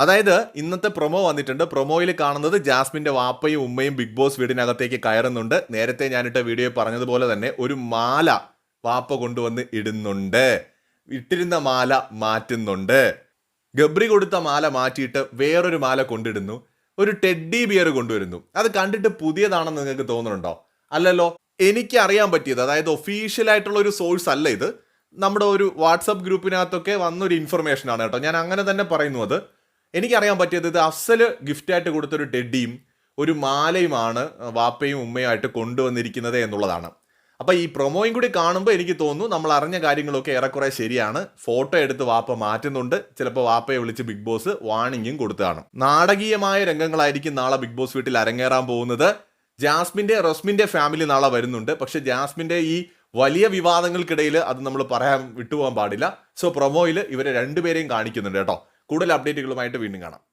അതായത് ഇന്നത്തെ പ്രൊമോ വന്നിട്ടുണ്ട്. പ്രൊമോയിൽ കാണുന്നത് ജാസ്മിന്റെ വാപ്പയും ഉമ്മയും ബിഗ് ബോസ് വീടിനകത്തേക്ക് കയറുന്നുണ്ട്. നേരത്തെ ഞാനിട്ട വീഡിയോ പറഞ്ഞതുപോലെ തന്നെ ഒരു മാല വാപ്പ കൊണ്ടുവന്ന് ഇടുന്നുണ്ട്. ഇട്ടിരുന്ന മാല മാറ്റുന്നുണ്ട്. ഗബ്രി കൊടുത്ത മാല മാറ്റിയിട്ട് വേറൊരു മാല കൊണ്ടിടുന്നു. ഒരു ടെഡ്ഡി ബിയർ കൊണ്ടുവരുന്നു. അത് കണ്ടിട്ട് പുതിയതാണെന്ന് നിങ്ങൾക്ക് തോന്നുന്നുണ്ടോ? അല്ലല്ലോ എനിക്ക് അറിയാൻ പറ്റിയത് അതായത് ഒഫീഷ്യൽ ആയിട്ടുള്ള ഒരു സോഴ്സ് അല്ല ഇത്. നമ്മുടെ ഒരു വാട്സപ്പ് ഗ്രൂപ്പിനകത്തൊക്കെ വന്നൊരു ഇൻഫർമേഷൻ ആണ് കേട്ടോ. ഞാൻ അങ്ങനെ തന്നെ പറയുന്നു അത്. എനിക്കറിയാൻ പറ്റിയത് ഇത് അസൽ ഗിഫ്റ്റായിട്ട് കൊടുത്തൊരു ഡെഡിയും ഒരു മാലയുമാണ് വാപ്പയും ഉമ്മയുമായിട്ട് കൊണ്ടുവന്നിരിക്കുന്നത് എന്നുള്ളതാണ്. അപ്പോൾ ഈ പ്രൊമോയും കൂടി കാണുമ്പോൾ എനിക്ക് തോന്നുന്നു നമ്മൾ അറിഞ്ഞ കാര്യങ്ങളൊക്കെ ഏറെക്കുറെ ശരിയാണ്. ഫോട്ടോ എടുത്ത് വാപ്പ മാറ്റുന്നുണ്ട്. ചിലപ്പോൾ വാപ്പയെ വിളിച്ച് ബിഗ് ബോസ് വാണിംഗും കൊടുത്തതാണ്. നാടകീയമായ രംഗങ്ങളായിരിക്കും നാളെ ബിഗ് ബോസ് വീട്ടിൽ അരങ്ങേറാൻ പോകുന്നത്. ജാസ്മിന്റെ റസ്മിന്റെ ഫാമിലി നാളെ വരുന്നുണ്ട്. പക്ഷേ ജാസ്മിന്റെ ഈ വലിയ വിവാദങ്ങൾക്കിടയിൽ അത് നമ്മൾ പറയാൻ വിട്ടുപോകാൻ പാടില്ല. സോ പ്രൊമോയിൽ ഇവരെ രണ്ടുപേരെയും കാണിക്കുന്നുണ്ട് കേട്ടോ. കൂടുതൽ അപ്ഡേറ്റുകളുമായിട്ട് വീണ്ടും കാണാം.